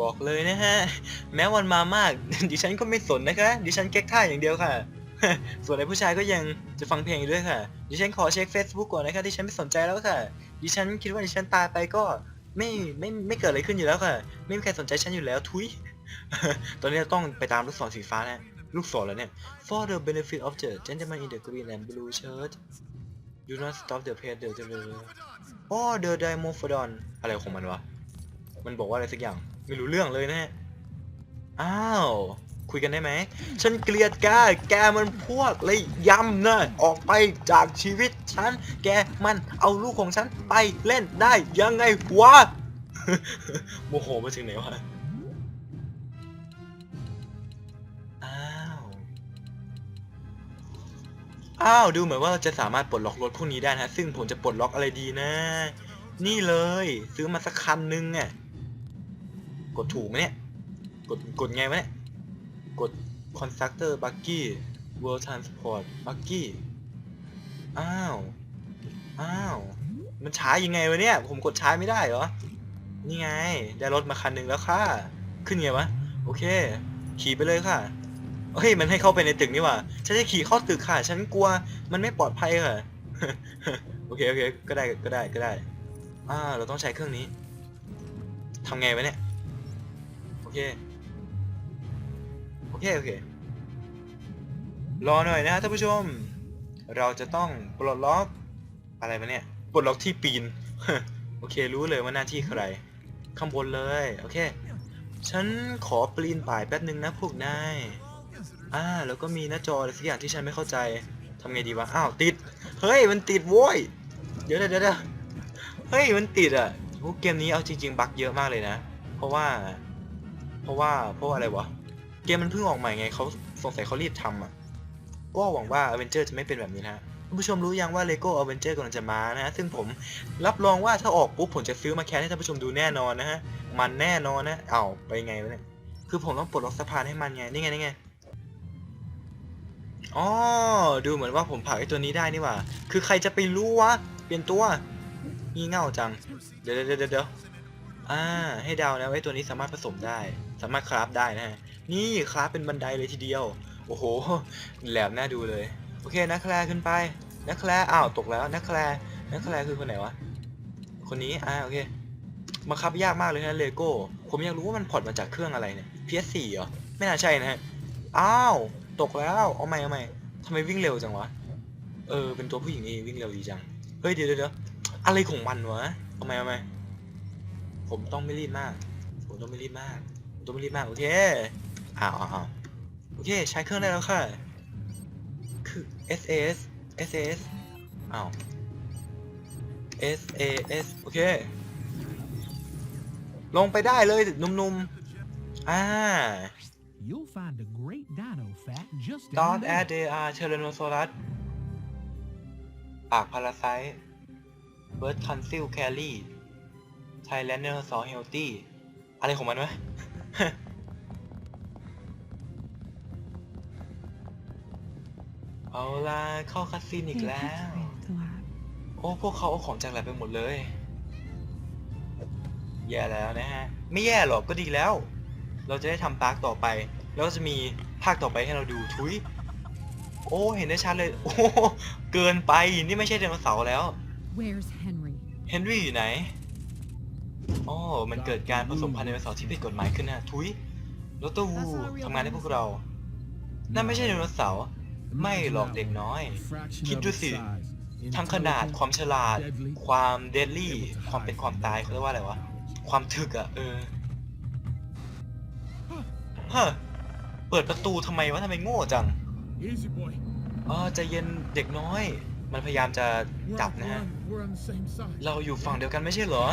บอกเลยนะฮะ แม้วันมามาก ดิฉันก็ไม่สนนะคะ ดิฉันแก๊กท่าอย่างเดียวค่ะ ส่วนไอ้ผู้ชายก็ยังจะฟังเพลงอยู่ด้วยค่ะ ดิฉันขอเช็ค Facebook ก่อนนะคะดิฉันไม่สนใจแล้วค่ะ ดิฉันคิดว่าดิฉันตายไปก็ไม่ไม่ไม่เกิดอะไรขึ้นอยู่แล้วค่ะ ไม่มีใครสนใจฉันอยู่แล้วทุย ตอนนี้เราต้องไปตามลูกศรสีฟ้านะลูกศรแล้วเนี่ย For the benefit of the gentleman in the green and blue shirt do not stop the pace the the Oh the diamorphodon อะไรของมันวะ มันบอกว่าอะไรสักอย่าง ไม่รู้เรื่องเลยนะฮะอ้าว คุยกันได้ไหม ฉันเกลียดแก แกมันพวกเลยยำนะออกไปจากชีวิตฉัน แกมันเอาลูกของฉันไปเล่นได้ยังไงวะ โมโหมาถึงไหนวะ อ้าว อ้าว ดูเหมือนว่าเราจะสามารถปลดล็อกรถพวกนี้ได้นะฮะซึ่งผมจะปลดล็อกอะไรดีนะ นี่เลย ซื้อมาสักคันนึงอะ กดถูกไหมเนี่ย กดกดไงวะเนี่ย กด constructor buggy world transport buggy อ้าว อ้าว มันช้ายังไงวะเนี่ย ผมกดช้าไม่ได้เหรอ นี่ไง ได้รถมาคันหนึ่งแล้วค่ะ ขึ้นไงวะ โอเค ขี่ไปเลยค่ะเฮ้ย มันให้เข้าไปในตึกนี่ว่า ฉันจะขี่เข้าตึกค่ะ ฉันกลัว มันไม่ปลอดภัยค่ะ โอเค โอเค ก็ได้ ก็ได้ ก็ได้ อ่า เราต้องใช้เครื่องนี้ทำไงวะเนี่ย เค โอเค โอเค รอหน่อยนะท่านผู้ชม เราจะต้องปลดล็อกอะไรมาเนี่ยปลดล็อกที่ปีน โอเค รู้เลยว่าหน้าที่ใคร ข้างบนเลย โอเค ฉันขอปีนป่ายแป๊บนึงนะพวกนาย อ่า แล้วก็มีหน้าจออะไรสักอย่างที่ฉันไม่เข้าใจทำไงดีวะ อ้าว ติด เฮ้ย มันติดโว้ย เดี๋ยวเดี๋ยวเดี๋ยวเฮ้ย มันติดอะโอ้เกมนี้เอาจริง ๆ บั๊กเยอะมากเลยนะ เพราะว่า เพราะว่าเพราะว่าอะไรวะ เกมมันเพิ่งออกใหม่ไงเขาสงสัยเขารีบทำอะ ก็หวังว่า a v e n g e r จะไม่เป็นแบบนี้นะท่านผู้ชมรู้ยังว่า LEGO Avenger กำลังจะมานะฮะ ซึ่งผมรับรองว่าถ้าออกปุ๊บผมจะซื้อมาแคสให้ท่านผู้ชมดูแน่นอนนะฮะ มันแน่นอนนะ เอ้าไปไงวะเนี่ย คือผมต้องปลดล็อกสะพานให้มันไง นี่ไงนี่ไงอ๋อดูเหมือนว่าผมผลักไอ้ตัวนี้ได้นี่หว่า คือใครจะไปรู้วะ เปลี่ยนตัวงี่เง่าจัง เดี๋ยวเดี๋ยวเดี๋ยวเดี๋ยว อ่า ให้เดานะไอ้ตัวนี้สามารถผสมได้ สามารถคราฟได้นะฮะ นี่คราฟเป็นบันไดเลยทีเดียว โอ้โห แหลมน่าดูเลย โอเคนักแคลขึ้นไปนักแคลอ้าวตกแล้วนักแคลนักแคลคือคนไหนวะ คนนี้ อ่า โอเคบังคับยากมากเลยนะเลโก้ ผมอยากรู้ว่ามันพอร์ตมาจากเครื่องอะไรเนี่ย PS4 เหรอ ไม่น่าใช่นะฮะ อ้าว ตกแล้ว เอาใหม่เอาใหม่ทำไมวิ่งเร็วจังวะ เออ เป็นตัวผู้หญิงเองวิ่งเร็วดีจัง เฮ้ยเดี๋ยวเดี๋ยวเดี๋ยวอะไรของมันวะเอาใหม่เอาใหม่ ผมต้องไม่รีบมาก ผมต้องไม่รีบมากผมต้องไม่รีบมาก โอเคอ้าวอ้าวอ้าวโอเค ใช้เครื่องได้แล้วค่ะ คือ SAS SAS อ้าว SAS โอเค ลงไปได้เลยหนุ่มๆ อ่า You'll find a great dino fact just Not down as there. they are Tyrannosaurus ปากพาราไซต์ Bird Conceal Carry Tyrannosaurus Healthy อะไรของมันวะเอาล่ะเข้าคัสซีนอีกแล้ว โอ้ พวกเขาเอาของจากแลบไปหมดเลย แย่แล้วนะฮะ ไม่แย่หรอกก็ดีแล้ว เราจะได้ทำปาร์คต่อไป แล้วก็จะมีภาคต่อไปให้เราดูทุย โอ้ เห็นได้ชัดเลย โอ้เกินไป นี่ไม่ใช่ไดโนเสาร์แล้ว Where's Henry? เฮนรี่อยู่ไหนอ๋อ มันเกิดการผสมพันธุ์ไดโนเสาร์ที่ผิดกฎหมายขึ้นนะทุยดรวูทำงานให้พวกเรา นั่นไม่ใช่ไดโนเสาร์ ไม่หรอกเด็กน้อย คิดดูสิ ทั้งขนาด ความฉลาด ความเดดลี่ ความเป็นความตายเขาเรียกว่าอะไรวะ ความถึกอะเออฮะเปิดประตูทำไมวะทำไมโง่จัง Easy boy. อ๋อใจเย็นเด็กน้อย มันพยายามจะจับนะฮะ We're on the same side. เราอยู่ฝั่งเดียวกันไม่ใช่เหรอ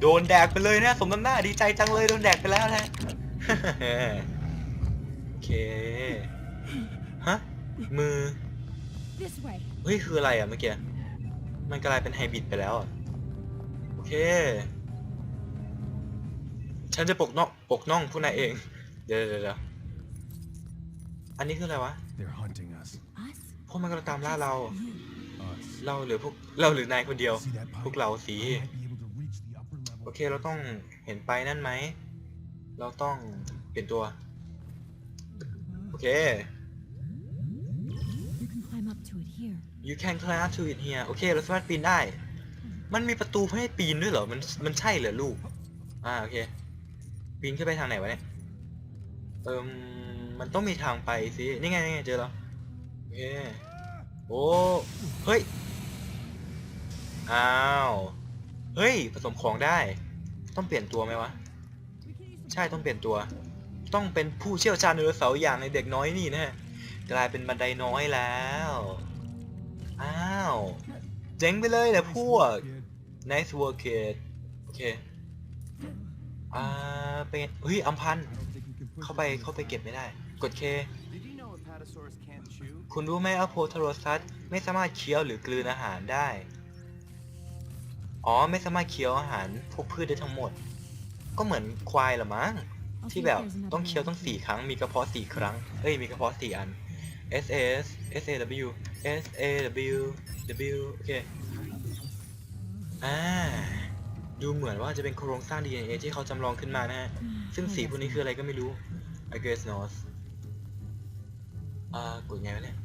โดนแดกไปเลยนะสมน้ำหน้าดีใจจังเลยโดนแดกไปแล้วนะ โอเค ฮะ มือ This way. เฮ้ย คืออะไรอะเมื่อกี้ มันกลายเป็นไฮบริดไปแล้วอะโอเค ฉันจะปกน้องปกน้องผู้นายเองเดี๋ยวเดี๋ยวเดี๋ยวอันนี้คืออะไรวะ They're hunting us. Us? พวกมันกำลังตามล่าเรา Us. เราหรือพวกเราหรือนายคนเดียว See that พวก pipe? เราสี We might be able to reach the upper level. โอเคเราต้องเห็นไปนั่นไหม เราต้องเปลี่ยนตัว โอเค You can climb up to it here. you can climb to it here โอเค เราสามารถปีนได้ มันมีประตูให้ปีนด้วยเหรอ มัน มันใช่เหรอลูก อ่า โอเค ปีนขึ้นไปทางไหนวะเนี่ย เอิมมันต้องมีทางไปสิ นี่ไง นี่ไง เจอแล้ว โอเค โอ้ เฮ้ย อ้าว เฮ้ย ผสมของได้ ต้องเปลี่ยนตัวไหมวะ ใช่ต้องเปลี่ยนตัว ต้องเป็นผู้เชี่ยวชาญไดโนเสาร์อย่างในเด็กน้อยนี่นะกลายเป็นบันไดน้อยแล้ว อ้าว เจ๋งไปเลยแหละพวก nice work kid โอเค อ่า เป็นเฮ้ยอัมพันธ์เข้าไปเข้าไปเก็บไม่ได้ กดเคคุณรู้ไหมว่าโพทโรซัสไม่สามารถเคี้ยวหรือกลืนอาหารได้ อ๋อไม่สามารถเคี้ยวอาหารพวกพืชได้ทั้งหมด ก็เหมือนควายเหรอมั้ง I'll ที่ see แบ if บ there's another ต้องเคี้ยว way ต้อง up สี่ here. ครั้งมีกระเพาะสี่ครั้งเอ้ยมีกระเพาะสี่อัน S S S A W S A W W โอเคอ่าดูเหมือนว่าจะเป็นโครงสร้าง DNA ที่เขาจำลองขึ้นมานะฮะ ซึ่ง I สี guess พวกนี้ not. คืออะไรก็ไม่รู้ I guess not อ่ากดไงวะเนี่ย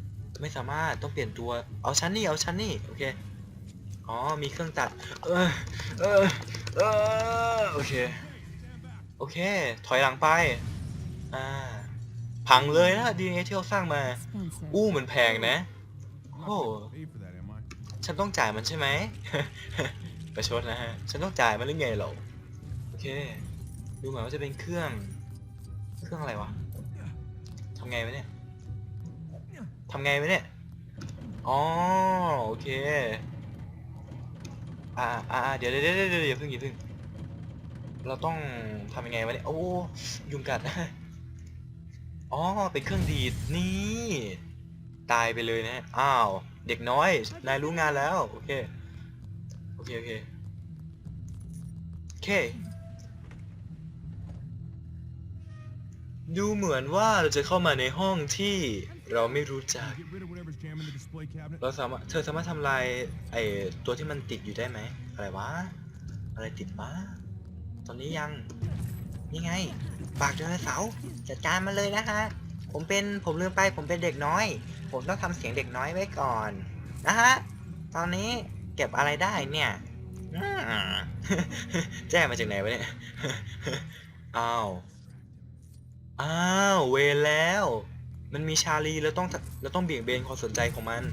ไม่สามารถต้องเปลี่ยนตัว เอาชั้นนี่ เอาชั้นนี่ โอเค อ๋อ มีเครื่องตัด เออ เออ เออ โอเค โอเค ถอยหลังไป อ่า พังเลยนะ DNA ที่เขาสร้างมา Expensive. อู้มันแพงนะ โอ้ Pay for that, am I? ฉันต้องจ่ายมันใช่ไหม ประชดนะฮะ ฉันต้องจ่ายมันหรือไงเหรอโอเค ดูเหมือนว่าจะเป็นเครื่อง เครื่องอะไรวะทำไงวะเนี่ยทำไงวะเนี่ย อ๋อ โอเค อ่าอ่าเดี๋ยวเดี๋ยวเดี๋ยวเดี๋ยวอย่าเพิ่งอย่าพิ่งเราต้องทำยังไงวะเนี่ยโอ้ยุงกัดอ๋อเป็นเครื่องดีดนี่ตายไปเลยนะฮะอ้าวเด็กน้อยนายรู้งานแล้วโอเคโอเคโอเคโอเคดูเหมือนว่าเราจะเข้ามาในห้องที่ เราไม่รู้จัก Get rid of whatever's jamming the display cabinet. เราสามารถ เธอสามารถทำลายไอ้ตัวที่มันติดอยู่ได้ไหม อะไรวะ อะไรติดวะ ตอนนี้ยัง นี่ไง ปากไดโนเสาร์จัดการมันเลยนะฮะ ผมเป็น ผมลืมไป ผมเป็นเด็กน้อย ผมต้องทำเสียงเด็กน้อยไว้ก่อน นะฮะ ตอนนี้เก็บอะไรได้เนี่ยอืมแจ้งมาจากไหนวะเนี่ย อ้าว อ้าว เวรแล้ว มันมีชาลีเราต้องเราต้องเบี่ยงเบนความสนใจของมัน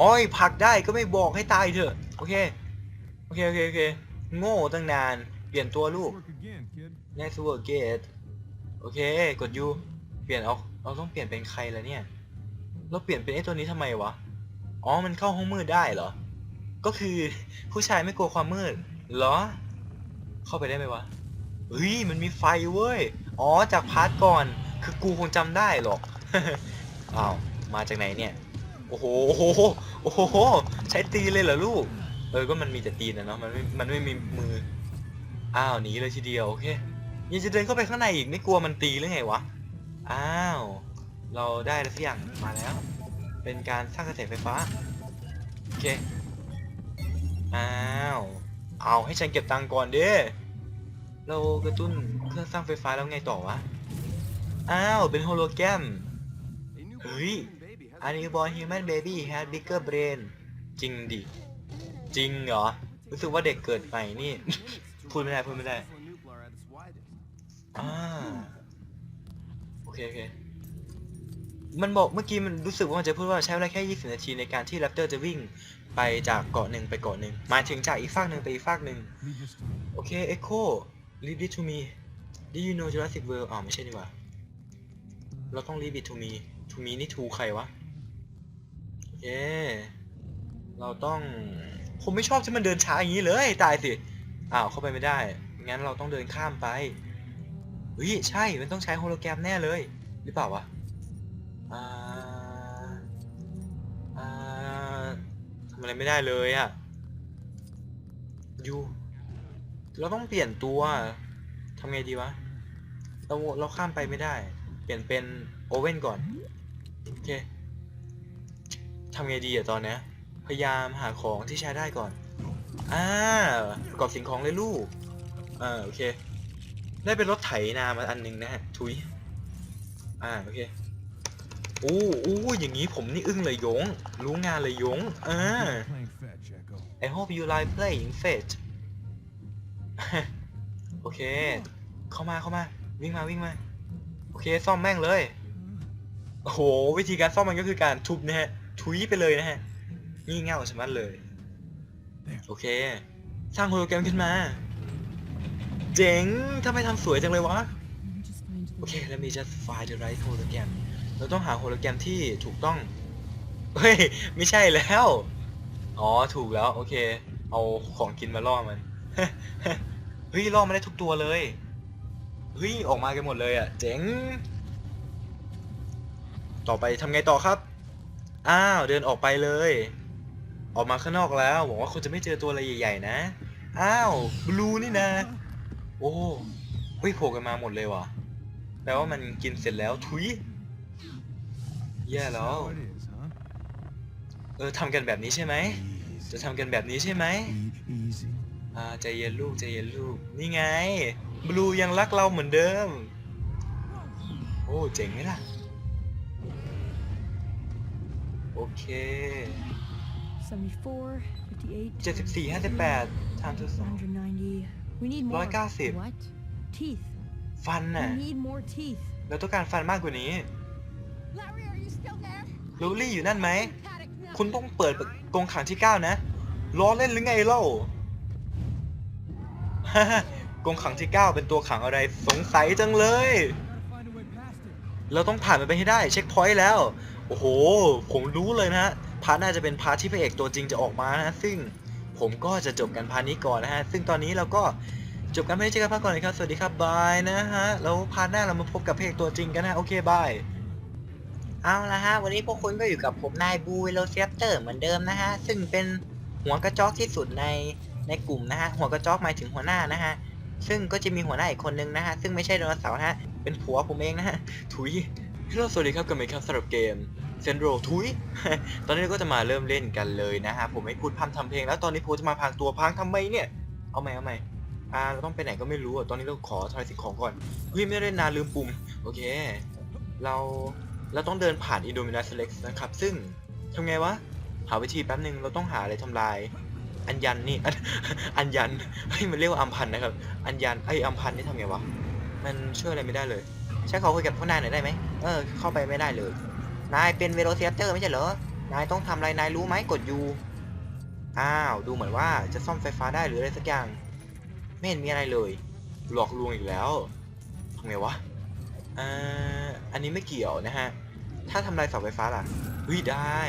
อ้ยผักได้ก็ไม่บอกให้ตายเถอะ โอเค โอเค โอเค โอเค โง่ตั้งนาน เปลี่ยนตัวลูก next work gate โอเค กด U เปลี่ยนเอาเราต้องเปลี่ยนเป็นใครแล้วเนี่ย เราเปลี่ยนเป็นไอ้ตัวนี้ทำไมวะ อ๋อ มันเข้าห้องมืดได้เหรอ ก็คือผู้ชายไม่กลัวความมืด เหรอ เข้าไปได้ไหมวะเฮ้ย มันมีไฟเว้ย อ๋อ จากพาร์ทก่อน คือกูคงจำได้หรอก อ้าว มาจากไหนเนี่ย โอ้โห โอ้โห โอ้โห ใช้ตีนเลยเหรอลูก เออ ก็มันมีแต่ตีนนะเนาะ มันไม่ มันไม่มีมือ อ้าวหนีเลยทีเดียวโอเค ยังจะเดินเข้าไปข้างในอีกไม่กลัวมันตีหรือไงวะ อ้าว เราได้แล้วสักอย่างมาแล้ว เป็นการสร้างกระแสไฟฟ้า โอเค อ้าว เอาให้ฉันเก็บตังค์ก่อนเด้เรากระตุ้นเครื่องสร้างไฟฟ้าแล้วไงต่อวะ อ้าว เป็นโฮโลแกรม A newborn Hey. human baby has อันนี้ born human baby has bigger brain จริงดิ จริงเหรอ รู้สึกว่าเด็กเกิดใหม่นี่ พูดไม่ได้พูดไม่ได้อ่าโอเคโอเคมันบอกเมื่อกี้มันรู้สึกว่ามันจะพูดว่าใช้เวลาแค่ 20 นาทีในการที่แรปเตอร์จะวิ่งไปจากเกาะหนึ่งไปเกาะหนึ่งมาถึงจากอีกฟากหนึ่งไปอีกฟากหนึ่งโอเค Echo leave it to me Did you know Jurassic World อ๋อไม่ใช่นี่หว่า เราต้อง leave it to me to me นี่ to ใครวะโอเคเราต้องผมไม่ชอบที่มันเดินช้าอย่างนี้เลยตายสิอ้าวเข้าไปไม่ได้งั้นเราต้องเดินข้ามไปเฮ้ยใช่มันต้องใช้โฮโลแกรมแน่เลย หรือเปล่าวะอ่าอ่าทำอะไรไม่ได้เลยอะยูเราต้องเปลี่ยนตัวทำไงดีวะเราเราข้ามไปไม่ได้ ลี่ยนเป็นโอเว่นก่อน โอเคทำไงดีอะตอนนี้พยายามหาของที่ใช้ได้ก่อน อ่ากอบสิ่งของเลยลูกอ่าโอเค ได้เป็นรถไถนามาอันหนึงนะฮะ ทุย อ่าโอเคอู้อู้อย่างนี้ผมนี่อึ้งเลยยง รู้งานเลยยงอ่า I hope you like playing fetch โอเค เข้ามาเข้ามา วิ่งมาวิ่งมา โอเคซ่อมแม่งเลยโอ้โหวิธีการซ่อมมันก็คือการทุบนะฮะทุยไปเลยนะฮะงี่เง่าชะมัดเลย โอเค สร้างโฮโลแกรมขึ้นมา เจ๋งทำไมทำสวยจังเลยวะ Let me just find the โอเค way. let me just find the right hologram เราต้องหาโฮโลแกรมที่ถูกต้อง เฮ้ย ไม่ใช่แล้ว อ๋อ ถูกแล้ว โอเค เอาของกินมาล่อมัน เฮ้ย ล่อมาได้ทุกตัวเลย เฮ้ยออกมากันหมดเลยอะ เจ๋ง ต่อไปทำไงต่อครับ อ้าวเดินออกไปเลย ออกมาข้างนอกแล้วหวังว่าคุณจะไม่เจอตัวอะไรใหญ่ๆนะ อ้าวบลูนี่นะ โอ้เฮ้ยโผล่กันมาหมดเลยว่ะแปลว่ามันกินเสร็จแล้วทุยแย่แล้ว เออทำกันแบบนี้ใช่ไหม จะทำกันแบบนี้ใช่ไหมอ่าใจเย็นลูกใจเย็นลูก นี่ไง บลูยังรักเราเหมือนเดิม โอ้ เจ๋งไหมล่ะ โอเค 74, 58, 74 58ทำทุกสอง 190. We need more. 190 What? Teeth. ฟันน่ะ We need more teeth. เราต้องการฟันมากกว่านี้ Larry, are you still there? ลูลี่อยู่นั่นไหม Paddock, no. คุณต้องเปิดกรงขังที่ 9 นะล้อเล่นหรือไงเล่า กรงขังที่ 9 เป็นตัวขังอะไรสงสัยจังเลย เราต้องผ่านมันไปให้ได้เช็คพอยต์แล้ว โอ้โห ผมรู้เลยนะฮะพาร์ทน่าจะเป็นพาร์ทที่พระเอกตัวจริงจะออกมานะฮะซึ่งผมก็จะจบกันพาร์ทนี้ก่อนนะฮะ ซึ่งตอนนี้เราก็จบกันไม่ได้เจอกันพักก่อนเลยครับ สวัสดีครับบายนะฮะ แล้วพาร์ทหน้าเรามาพบกับพระเอกตัวจริงกันนะโอเคบาย เอาละฮะ วันนี้พวกคุณก็อยู่กับผมนายบูวิโลเซียเตอร์เหมือนเดิมนะฮะ ซึ่งเป็นหัวกระจอกที่สุดในในกลุ่มนะฮะ หัวกระจอกหมายถึงหัวหน้านะฮะ ซึ่งก็จะมีหัวหน้าอีกคนนึงนะฮะ ซึ่งไม่ใช่ไดโนเสาร์นะฮะ เป็นผัวผมเองนะฮะ ถุยฮัลโหลสวัสดีครับกับเมครับสำหรับเกมเซนโรทุย ตอนนี้ก็จะมาเริ่มเล่นกันเลยนะฮะ ผมไม่พูดพร่ำทำเพลงแล้วตอนนี้ผมจะมาพรางตัวพรางทำไมเนี่ย เอาใหมเอาใหมอ่าเราต้องไปไหนก็ไม่รู้อะ ตอนนี้เราขอทายสิ่งของก่อน เฮ้ยไม่ได้นานลืมปุ่ม โอเค เรา เราต้องเดินผ่านอินโดมินัสเล็กนะครับ ซึ่งทำไงวะ หาวิธีแป๊บหนึ่งเราต้องหาอะไรทำลาย อัญยันนี่อันอัญยันเฮ้ยมันเรียกว่าอัมพันนะครับ อัญยันไออัมพันนี่ทำไงวะ มันช่วยอะไรไม่ได้เลย ใช่เขาคุยกับพวกนายหน่อยได้ไหมเออ เข้าไปไม่ได้เลย นายเป็นเวโรเซียเตอร์ไม่ใช่เหรอ นายต้องทำอะไร นายรู้ไหมกดยูอ้าว ดูเหมือนว่าจะซ่อมไฟฟ้าได้หรืออะไรสักอย่าง ไม่เห็นมีอะไรเลย หลอกลวงอีกแล้วทำไงวะอ่าอันนี้ไม่เกี่ยวนะฮะ ถ้าทำลายเสาไฟฟ้าล่ะเฮ้ยได้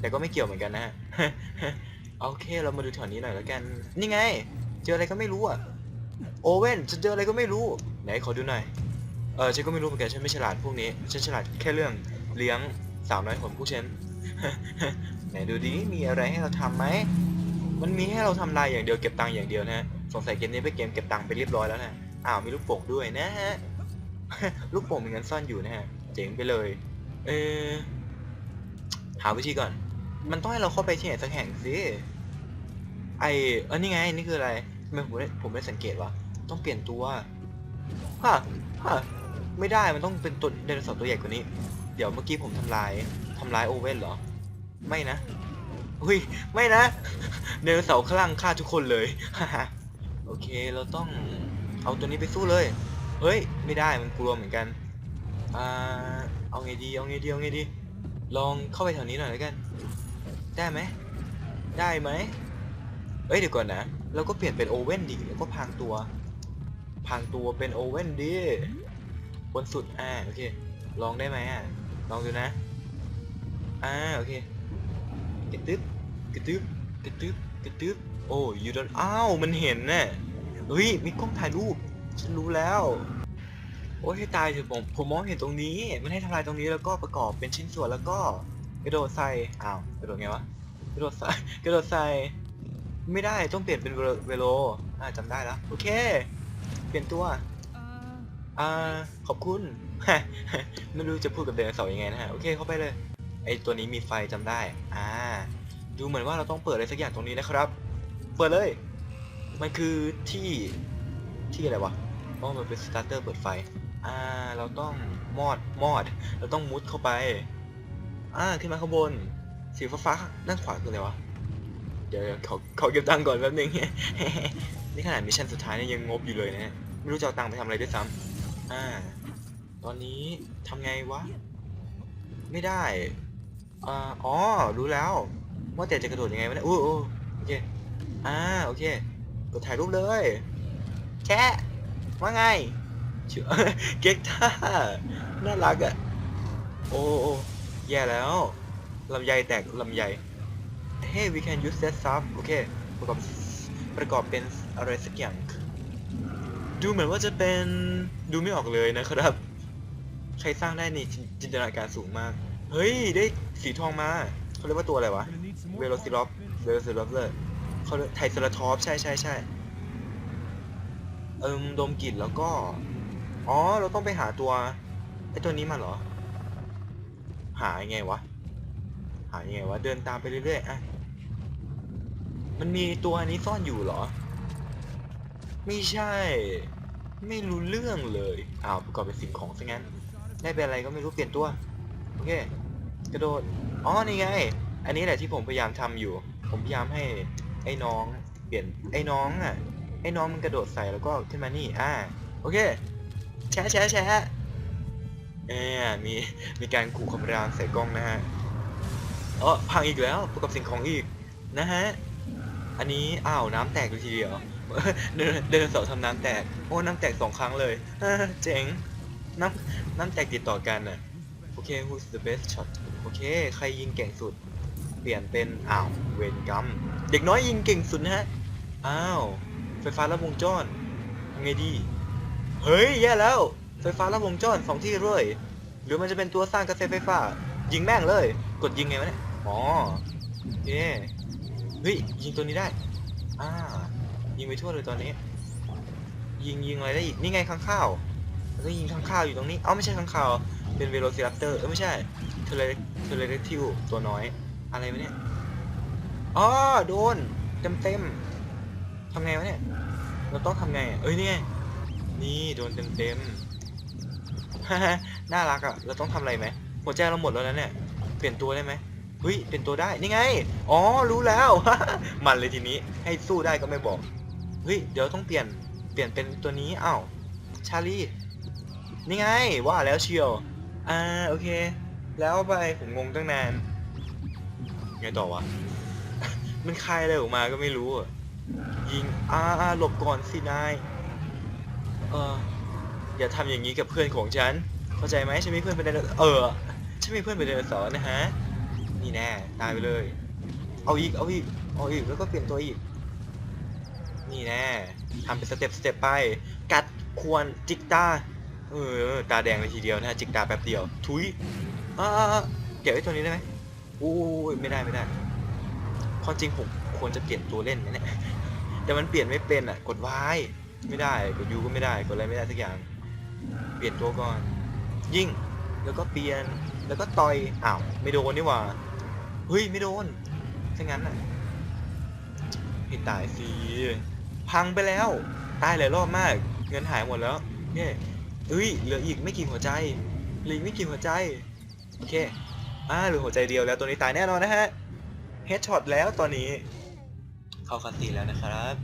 แต่ก็ไม่เกี่ยวเหมือนกันนะฮะ โอเคเรามาดูแถวนี้หน่อยแล้วกัน นี่ไง เจออะไรก็ไม่รู้อะโอเว่นฉันเจออะไรก็ไม่รู้ ไหนขอดูหน่อย เออฉันก็ไม่รู้เหมือนกันฉันไม่ฉลาดพวกนี้ ฉันฉลาดแค่เรื่องเลี้ยงสาวน้อยของผู้ฉันไหนดูดิมีอะไรให้เราทำไหม มันมีให้เราทำลายอย่างเดียวเก็บตังค์อย่างเดียวนะฮะ สงสัยเกมนี้เป็นเกมเก็บตังค์ไปเรียบร้อยแล้วนะ อ้าวมีลูกโป่งด้วยนะฮะ ลูกโป่งมีเงินซ่อนอยู่นะฮะ เจ๋งไปเลย เออหาวิธีก่อน มันต้องให้เราเข้าไปที่ไหนสักแห่งสิ ไอเออนี่ไง นี่คืออะไรทำไมผมไม่ผมไม่สังเกตวะ ต้องเปลี่ยนตัวฮะฮะไม่ได้ มันต้องเป็นตัวไดโนเสาร์ตัวใหญ่กว่านี้ เดี๋ยวเมื่อกี้ผมทำลายทำลายโอเว่นเหรอ ไม่นะอุ้ย ไม่นะไดโนเสาร์คลั่งฆ่าทุกคนเลย โอเค เราต้องเอาตัวนี้ไปสู้เลย เฮ้ย ไม่ได้ มันกลัวเหมือนกัน อ่า เอาไงดี เอาไงดี เอาไงดี ลองเข้าไปแถวนี้หน่อยแล้วกัน ได้ไหมได้ไหมเอ้ยเดี๋ยวก่อนนะเราก็เปลี่ยนเป็นโอเว่นดิแล้วก็พรางตัวพรางตัวเป็นโอเว่นดิบนสุดอ่าโอเคลองได้ไหมอะลองดูนะอ่าโอเคกระตึ๊บกระตึ๊บกระตึ๊บกระตึ๊บโอ้ยูดอนอ้าวมันเห็นน่ะเฮ้ยมีกล้องถ่ายรูปฉันรู้แล้วโอ้ยให้ตายเถอะผมผมมองเห็นตรงนี้ มันให้ทำลายตรงนี้แล้วก็ประกอบเป็นชิ้นส่วนแล้วก็ กระโดดใส่อ้าวกระโดดไงวะกระโดดใส่กระโดดใส่ไม่ได้ต้องเปลี่ยนเป็นเวโลเวโลอ่าจำได้แล้วโอเค เปลี่ยนตัว Uh, อ่าขอบคุณไม่รู้จะพูดกับไดโนเสาร์ยังไงนะฮะโอเคเข้าไปเลยไอตัวนี้มีไฟจำได้อ่าดูเหมือนว่าเราต้องเปิดอะไรสักอย่างตรงนี้นะครับ เปิดเลย มันคือที่ที่อะไรวะอ๋อราะมันเป็นสตาร์เตอร์เปิดไฟอ่าเราต้องมอดมอด เราต้องมุดเข้าไป อ่าขึ้นมาข้างบน สีฟ้าๆด้านขวาคืออะไรวะ เดี๋ยวๆขอขอเก็บตังค์ก่อนแป๊บนึง นี่ขนาดมิชชั่นสุดท้ายเนี่ยยังงบอยู่เลยนะ ไม่รู้จะเอาตังค์ไปทำอะไรด้วยซ้ำอ่า ตอนนี้ทำไงวะ ไม่ได้ อ่า อ๋อ รู้แล้ว ว่าแต่จะกระโดดยังไงวะเนี่ยอู้อู้โอเค อ่า โอเค กดถ่ายรูปเลย แชะว่าไงชื่อเก๊กท่า น่ารักอะโอ้ แย่แล้วลำไยแตกลำไย Hey we can use that stuff โอเคประกอบประกอบเป็นอะไรสักอย่าง ดูเหมือนว่าจะเป็นดูไม่ออกเลยนะครับ ใครสร้างได้นี่จินตนาการสูงมาก เฮ้ย ได้สีทองมา เขาเรียกว่าตัวอะไรวะ เวโรซิลอฟเวโรซิลอฟเลยเขาเรียกไทรเซราทอปใช่ใช่ใช่เอิมดมกลิ่นแล้วก็ อ๋อ เราต้องไปหาตัวไอตัวนี้มาเหรอ หายังไงวะ หายังไงวะ เดินตามไปเรื่อยๆ อะ มันมีตัวอันนี้ซ่อนอยู่เหรอ ไม่ใช่ ไม่รู้เรื่องเลย อ้าวประกอบเป็นสิ่งของซะงั้น ได้เป็นอะไรก็ไม่รู้เปลี่ยนตัว โอเค กระโดด อ๋อ นี่ไง อันนี้แหละที่ผมพยายามทำอยู่ ผมพยายามให้ไอ้น้อง เปลี่ยน ไอ้น้องอะ ไอ้น้องมันกระโดดใส่แล้วก็ขึ้นมานี่ อ่า โอเค แชะแชะแชะ เอ่มีมีการขู่คำรามใส่กล้องนะฮะอ๋อพังอีกแล้วประกอบสิ่งของอีกนะฮะอันนี้อ้าวน้ำแตกเลยทีเดียวเดินเดินเสาทำน้ำแตกโอ้น้ำแตกสองครั้งเลยเจ๋งน้ำน้ำแตกติดต่อกันน่ะโอเค who's the best shot โอเค ใครยิงเก่งสุด เปลี่ยนเป็นอ้าวเวนกัมเด็กน้อยยิงเก่งสุดนะฮะอ้าวไฟฟ้าลัดวงจรทำไงดี เฮ้ย แย่แล้ว ไฟฟ้าลัดวงจรสองที่เลยหรือมันจะเป็นตัวสร้างกระแสไฟฟ้า ยิงแม่งเลย กดยิงไงวะเนี่ยอ๋อโอเคเฮ้ยยิงตัวนี้ได้อ่ายิงไปทั่วเลยตอนนี้ ยิงยิงอะไรได้อีกนี่ไงข้างข้าวแล้วก็ยิงข้างข้าวอยู่ตรงนี้เอ้าไม่ใช่ข้างข้าวเป็นเวโรซิรัปเตอร์เออไม่ใช่เทเลเทเลเรทิวตัวน้อย อะไรวะเนี่ยอ๋อโดนเต็มเต็มทำไงวะเนี่ยเราต้องทำไงเอ้ยนี่ไงนี่โดนเต็มเต็ม น่ารักอะเราต้องทำอะไรไหมหัวใจเราหมดแล้วนะเนี่ย เปลี่ยนตัวได้ไหมเฮ้ยเปลี่ยนตัวได้นี่ไง อ๋อรู้แล้ว มันเลยทีนี้ให้สู้ได้ก็ไม่บอกเฮ้ยเดี๋ยวต้องเปลี่ยนเปลี่ยนเป็นตัวนี้อ้าวชาลีนี่ไงว่าแล้วเชียวอ่าโอเค แล้วไปผมงงตั้งนานไงต่อวะ มันคายอะไรออกมาก็ไม่รู้ยิงอ่าหลบก่อนสินายเออ อย่าทำอย่างนี้กับเพื่อนของฉัน เข้าใจไหมฉันมีเพื่อนเป็นไดโนเออฉันมีเพื่อนเป็นไดโนเสาร์นะฮะ นี่แน่ตายไปเลย เอาอีก เอาอีก เอาอีก แล้วก็เปลี่ยนตัวอีก นี่แน่ทำเป็นสเต็ปสเต็ปไป กัด ควร จิกตา เออ ตาแดงเลยทีเดียวนะฮะจิกตาแป๊บเดียว ทุยอ่าอ่อเก็บไว้ตัวนี้ได้ไหมอู้ยไม่ได้ไม่ได้ความจริงผมควรจะเปลี่ยนตัวเล่นนะเนี่ย แต่มันเปลี่ยนไม่เป็นอะ กด Y ไม่ได้ กด U ก็ไม่ได้ กดอะไรไม่ได้สักอย่าง เปลี่ยนตัวก่อน ยิงแล้วก็เปลี่ยนแล้วก็ต่อยอ้าวไม่โดนนี่หว่าเฮ้ยไม่โดนถ้างั้นอะให้ตายสิพังไปแล้วตายหลายรอบมาก เงินหายหมดแล้วเนี่ยเอ้ยเหลืออีกไม่กี่หัวใจเหลืออีกไม่กี่หัวใจโอเคอ่าเหลือหัวใจเดียวแล้วตัวนี้ตายแน่นอนนะฮะเฮดช็อตแล้วตอนนี้ เข้าคันซีแล้วนะครับ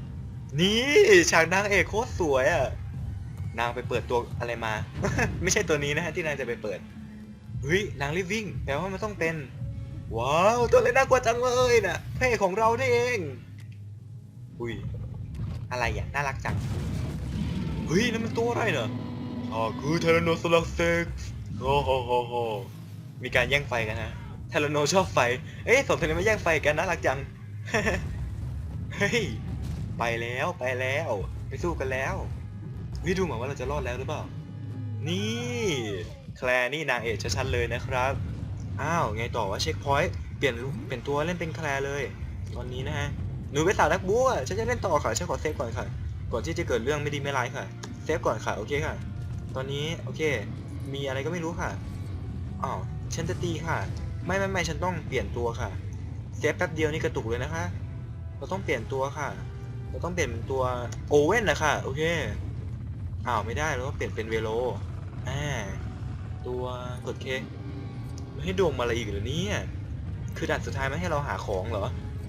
นี่ฉากนางเอกโคตรสวยอะ นางไปเปิดตัวอะไรมา ไม่ใช่ตัวนี้นะฮะที่นางจะไปเปิดเฮ้ยนางรีบวิ่งแปลว่ามันต้องเป็น ว้าว ตัวเล็กน่ากลัวจังเลยน่ะพระเอกของเรานี่เอง อุ้ย อะไรอะ น่ารักจัง เฮ้ยนั่นมันตัวอะไรเนอะอ๋อคือเทเลโนซอลัสเซ็กโอ้โหโหโหมีการแย่งไฟกันฮะเทเลโนชอบไฟ เอ๊ะสองตัวนี้ไม่แย่งไฟกันน่ารักจัง เฮ้ย ไปแล้วไปแล้ว ไปสู้กันแล้ว เฮ้ยดูเหมือนว่าเราจะรอดแล้วหรือเปล่า นี่แคลร์นี่นางเอกชัดๆเลยนะครับ อ้าวไงต่อว่าเช็คพอยต์เปลี่ยนเปลี่ยนตัวเล่นเป็นแคลร์เลย ตอนนี้นะฮะ หนูเป็นสาวนักบู๊อะฉันจะเล่นต่อค่ะฉันขอเซฟก่อนค่ะ ก่อนที่จะเกิดเรื่องไม่ดีไม่ร้ายค่ะ เซฟก่อนค่ะโอเคค่ะ ตอนนี้โอเค มีอะไรก็ไม่รู้ค่ะ อ้าวฉันจะตีค่ะ ไม่ไม่ไม่ฉันต้องเปลี่ยนตัวค่ะ เซฟแป๊บเดียวนี่กระตุกเลยนะคะ เราต้องเปลี่ยนตัวค่ะ เราต้องเปลี่ยนเป็นตัวโอเว่นนะคะโอเค อ้าวไม่ได้แล้วก็เปลี่ยนเป็นเวโลอ่าตัวกดเคไม่ให้ดวงมาอะไรอีกเหรอเนี่ยคือด่านสุดท้ายไม่ให้เราหาของเหรอ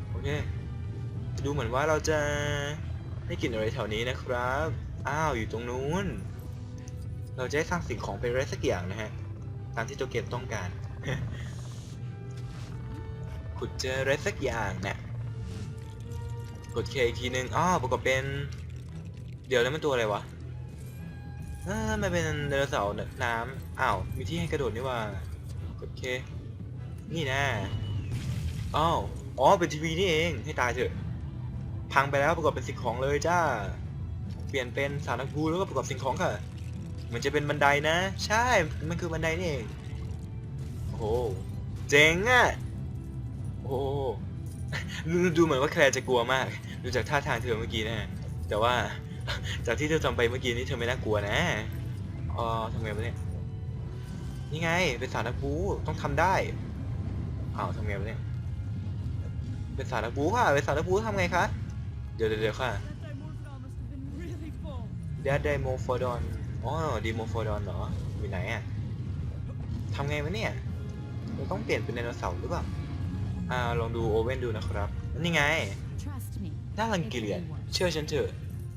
โอเค ดูเหมือนว่าเราจะได้กลิ่นอะไรแถวนี้นะครับ อ้าวอยู่ตรงนู้น เราจะได้สร้างสิ่งของเป็นอะไรสักอย่างนะฮะ ตามที่ตัวเกมต้องการ ขุดเจออะไรสักอย่างเนี่ยกดเคอีกทีนึง อ้อประกอบเป็น เดี๋ยวแล้วมันตัวอะไรวะ อ่ามันเป็นไดโนเสาร์น้ำอ้าว มีที่ให้กระโดดนี่ว่ากดเค นี่นะอ้าวอ๋อ เป็นทีวีนี่เอง ให้ตายเถอะ พังไปแล้วประกอบเป็นสิ่งของเลยจ้า เปลี่ยนเป็นสารนักบูแล้วก็ประกอบสิ่งของค่ะ เหมันจะเป็นบันไดนะ ใช่ มันคือบันไดนี่เอง โอ้โห เจ๋งอะ โอ้ดูดูเหมือนว่าแคลร์จะกลัวมาก ดูจากท่าทางเธอเมื่อกี้นะ แต่ว่า จากที่เธอทำไปเมื่อกี้นี้เธอไม่น่ากลัวนะอ๋อทำไงวะเนี่ยนี่ไง เป็นสารนักบูต้องทำได้อ้าวทำไงวะเนี่ยเป็นสารนักบูค่ะเป็นสารนักบูทำไงคะเดี๋ยวเดี๋ยวเดี๋ยวค่ะ That dimorphodon must have been really full. เดดไดโมโฟดอนอ๋อดีโมโฟดอนเหรออยู่ไหนอะทำไงวะเนี่ยเราต้องเปลี่ยนเป็นไดโนเสาร์หรือเปล่าอ่าลองดูโอเว่นดูนะครับนี่ไง Trust me. น่ารังเกียจเชื่อฉันเถอะ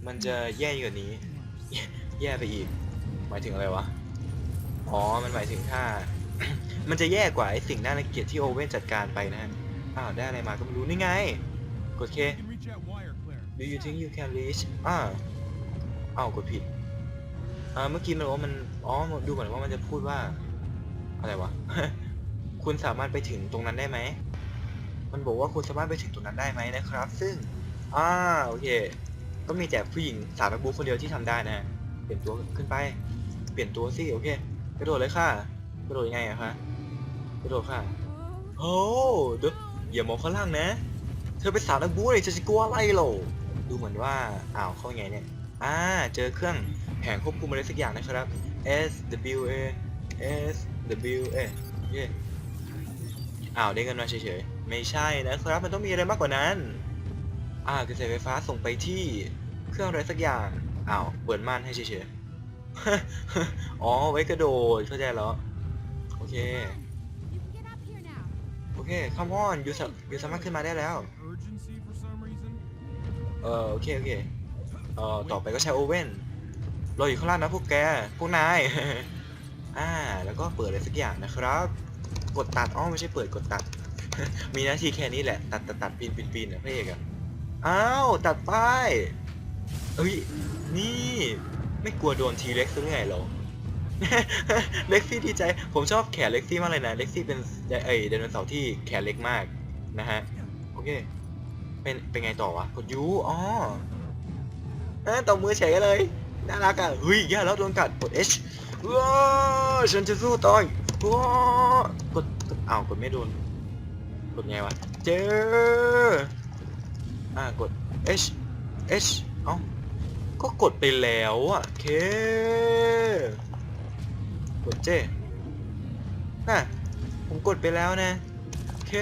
มันจะแย่กว่านี้ แย่ไปอีก หมายถึงอะไรวะ อ๋อ มันหมายถึงถ้า มันจะแย่กว่าไอสิ่งน่ารังเกียจที่โอเว่นจัดการไปนะฮะ อ้าว ได้อะไรมาก็ไม่รู้นี่ไง กดเค Do you think you can reach อ่าอ้าวกดผิดอ่าเมื่อกี้มันบอกว่ามัน อ๋อ ดูเหมือนว่ามันจะพูดว่า อะไรวะ คุณสามารถไปถึงตรงนั้นได้ไหม มันบอกว่าคุณสามารถไปถึงตรงนั้นได้ไหมนะครับ ซึ่ง อ่า โอเค ก็มีแต่ผู้หญิงสาวนักบูคนเดียวที่ทำได้นะเปลี่ยนตัวขึ้นไป เปลี่ยนตัวสิโอเคกระโดดเลยค่ะกระโดดยังไงอะคะกระโดดค่ะโอ้เดี๋ยวอย่ามองข้างล่างนะ เธอเป็นสาวนักบูเลยจะจะกลัวอะไรหรอดูเหมือนว่าอ้าวเข้าไงเนี่ยอ่าเจอเครื่องแผงควบคุมอะไรสักอย่างนะครับ S W A S W A เย่อ้าวได้เงินมาเฉยๆ ไม่ใช่นะครับ มันต้องมีอะไรมากกว่านั้น อ่ากระแสไฟฟ้าส่งไปที่เครื่องอะไรสักอย่าง อ้าว เปิดม่านให้เฉยๆ อ๋อ ไว้กระโดด เข้าใจแล้ว โอเค โอเค come on ยูสายูสามารถขึ้นมาได้แล้ว เออโอเคโอเค เอ่อต่อไปก็ใช้โอเว่นรออยู่ข้างล่างนะพวกแก พวกนาย อ่า แล้วก็เปิดอะไรสักอย่างนะครับ กดตัด อ๋อ ไม่ใช่เปิด กดตัด มีหน้าที่แค่นี้แหละ ตัดตัดตัดปีนปีนปีนนะพระเอกอะ อ้าวตัดป้ายเอ้ยนี่ ไม่กลัวโดนทีเล็กซ์หรือไงเหรอเล็กซี่ดีใจ ผมชอบแขนเล็กซี่มากเลยนะ เล็กซี่เป็นไอไดนเสาร์ที่แขนเล็กมากนะฮะ โอเค เป็นเป็นไงต่อวะ กดยูอ๋อเออตบมือเฉยเลย น่ารักอะเฮ้ยแย่แล้วโดนกัด กด H ว้าฉันจะสู้ต่อยว้ากดกดอ้าวกดไม่โดน กดไงวะ เจอ อ่ากด H H เอ้าก็กดไปแล้วอะเค กดเจน่ะผมกดไปแล้วนะเค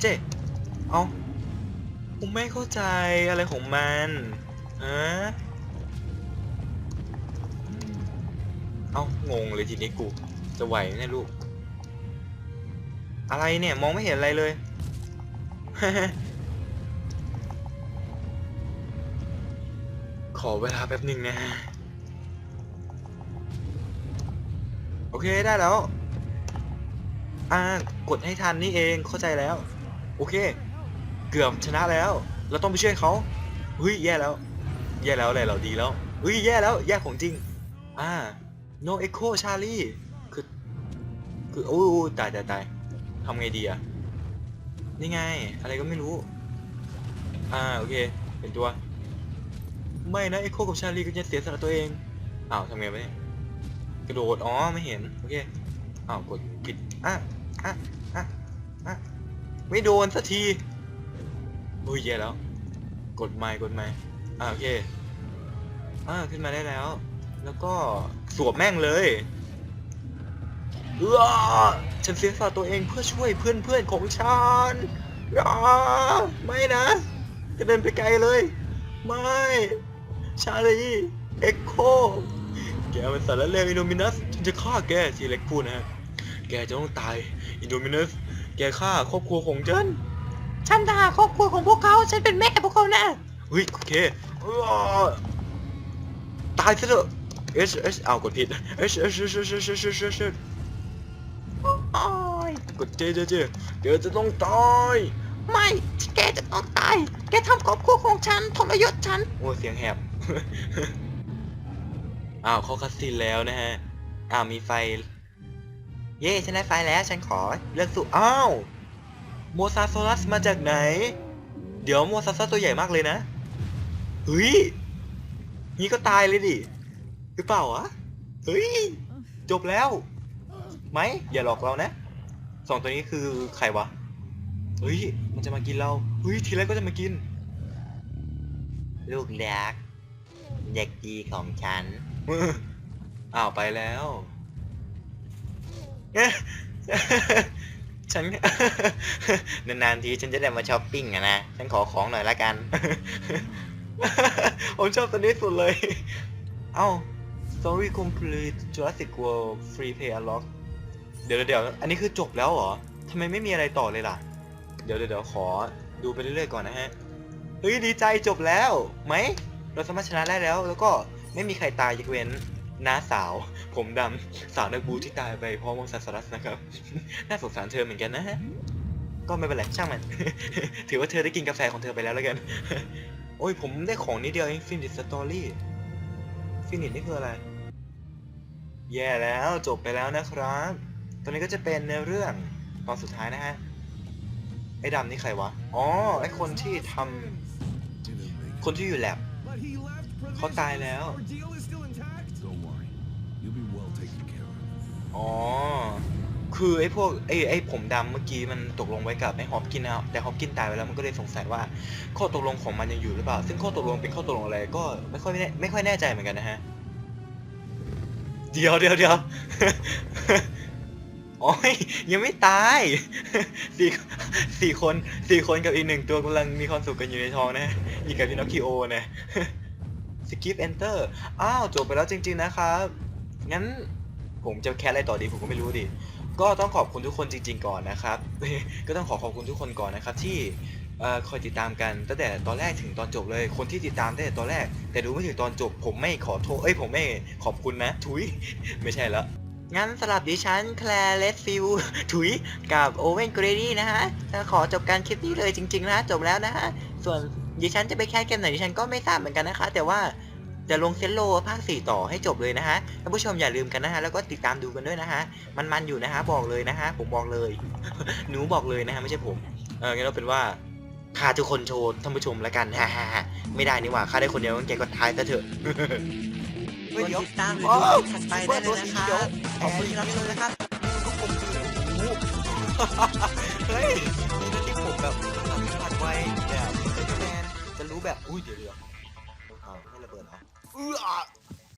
เจเอาผมไม่เข้าใจอะไรของมันฮะเอางงเลยทีนี้กู จะไหวไหมเนี่ยลูก อะไรเนี่ย มองไม่เห็นอะไรเลย ขอเวลาแป๊บหนึ่งนะ โอเคได้แล้ว อ่ากดให้ทันนี่เองเข้าใจแล้ว โอเค เกือบชนะแล้ว เราต้องไปช่วยเขาเฮ้ยแย่แล้ว แย่แล้วอะไรเราดีแล้วเฮ้ยแย่แล้วแย่ของจริง อ่า no echo Charlie คือ คือโอ้ตายตายตายทำไงดีอะ นี่ไง อะไรก็ไม่รู้ อ่าโอเค เป็นตัว ไม่นะ Echo กับ Charlie ก็จะเสียสละตัวเองอ้าวทำไงวะเนี่ยกระโดดอ๋อไม่เห็นโอเคอ้าวกดผิดอะอะอะอะไม่โดนสักทีโอ้ยแย่แล้ว กดไม่กดไม่อ่าโอเคอ่าขึ้นมาได้แล้ว แล้วก็สวมแม่งเลย เออฉันเสียสละตัวเองเพื่อช่วยเพื่อนเพื่อนของฉันอย่าไม่นะจะเดินไปไกลเลย ไม่ ชาลี เอ็กโค แกมันสารเลวอินโดมินัสฉันจะฆ่าแกสีเล็กพูดนะแกจะต้องตายอินโดมินัส แกฆ่าครอบครัวของฉัน ฉันทหาครอบครัวของพวกเขา ฉันเป็นแม่พวกเขานะเฮ้ยโอเคอตายซะเถอะเอชเอชเอากดผิดเอชเอชเอชเอชเอชเอชายกดเจเจเจแกจะต้องตายไม่แกจะต้องตาย แกทำครอบครัวของฉันทรยศฉัน โอ้เสียงแหบ อ้าวเขาคัดซีนแล้วนะฮะ อ้าวมีไฟ เย้ฉันได้ไฟแล้วฉันขอเลือกสู่อ้าวโมซาโซลัสมาจากไหน เดี๋ยวโมซาโซลัสตัวใหญ่มากเลยนะเฮ้ยนี่ก็ตายเลยดิหรือเปล่าวะเฮ้ยจบแล้ว ไหมอย่าหลอกเรานะสองตัวนี้คือใครวะเฮ้ยมันจะมากินเราเฮ้ยทีแรกก็จะมากิน ลูกแรกเด็กดีของฉันอ้าวไปแล้วฉันนานๆทีฉันจะได้มาช้อปปิ้งอะนะ ฉันขอของหน่อยละกัน ผมชอบตัวนี้สุดเลย เอ้า Story complete Jurassic World Free Play Unlock เดี๋ยวเดี๋ยวอันนี้คือจบแล้วเหรอทำไมไม่มีอะไรต่อเลยล่ะ เดี๋ยวเดี๋ยวขอดูไปเรื่อยๆก่อนนะฮะ เฮ้ยดีใจจบแล้วไหม เราสามารถชนะได้แล้ว แล้วก็ไม่มีใครตายยกเว้นน้าสาว ผมดำสาวนักบูที่ตายไปเพราะวงซัสรัสนะครับ น่าสงสารเธอเหมือนกันนะฮะ ก็ไม่เป็นไรช่างมัน ถือว่าเธอได้กินกาแฟของเธอไปแล้วแล้วกัน โอ้ยผมได้ของนิดเดียวเองฟินิชสตอรี่ฟินิชนี่คืออะไร แย่แล้วจบไปแล้วนะครับ ตอนนี้ก็จะเป็นเนื้อเรื่องตอนสุดท้ายนะฮะ ไอ้ดำนี่ใครวะ อ๋อ ไอ้คนที่ทำคนที่อยู่แลบเขาตายแล้ว อ๋อ คือไอ้พวกไอ้ไอ้ผมดำเมื่อกี้มันตกลงไว้กับไอ้ฮอปกินนะแต่ฮอปกินตายไปแล้วมันก็เลยสงสัยว่า ข้อตกลงของมันยังอยู่หรือเปล่า ซึ่งข้อตกลงเป็นข้อตกลงอะไรก็ไม่ค่อยแน่ไม่ค่อยแน่ใจเหมือนกันนะฮะ เดี๋ยวเดี๋ยวเดี๋ยว โอ้ยยังไม่ตายสี่สี่คนสี่คนกับอีกหนึ่งตัวกำลังมีความสุขกันอยู่ในท้องนะ อีกกับพี่นอคคิโอนะสกิปเอนเตอร์อ้าวจบไปแล้วจริง ๆนะครับ งั้นผมจะแคสอะไรต่อดีผมก็ไม่รู้ดิ ก็ต้องขอบคุณทุกคนจริง ๆ ก่อนนะครับ ก็ต้องขอขอบคุณทุกคนก่อนนะครับที่คอยติดตามกันตั้งแต่ตอนแรกถึงตอนจบเลย คนที่ติดตามตั้งแต่ตอนแรก แต่ดูไม่ถึงตอนจบ ผมไม่ขอโทษ เอ้ยผมไม่ขอบคุณนะถุย ไม่ใช่แล้ว งั้นสลับดิฉันแคลร์เลสฟิลถุยกับโอเวนเกรดี้นะฮะจะขอจบการคลิปนี้เลยจริงๆนะจบแล้วนะฮะ ส่วนดิฉันจะไปแคสเกมไหนดิฉันก็ไม่ทราบเหมือนกันนะคะ แต่ว่าจะลงเซนโลภาค 4 ต่อให้จบเลยนะฮะท่านผู้ชมอย่าลืมกันนะฮะ แล้วก็ติดตามดูกันด้วยนะฮะ มันๆอยู่นะฮะ บอกเลยนะฮะ ผมบอกเลย หนูบอกเลยนะฮะ ไม่ใช่ผม เอองั้นเราเป็นว่าฆ่าทุกคนโชว์ท่านผู้ชมแล้วกันฮ่าฮ่าไม่ได้นี่หว่าฆ่าได้คนเดียวงั้นแกก็ทายซะเถอะ กดติดตามหรือโอ้ดูคลิปถัดไปได้เลยนะครับขอบคุณที่รับชมนะครับก็คงคือโอ้โหเฮ้ยนี่นั่นที่ผมแบบผ่านผ่านไวแบบเป็นแมนจะรู้แบบอุ้ยเดี๋ยวเดี๋ยวอ้าวไม่ระเบิดเหรอเออ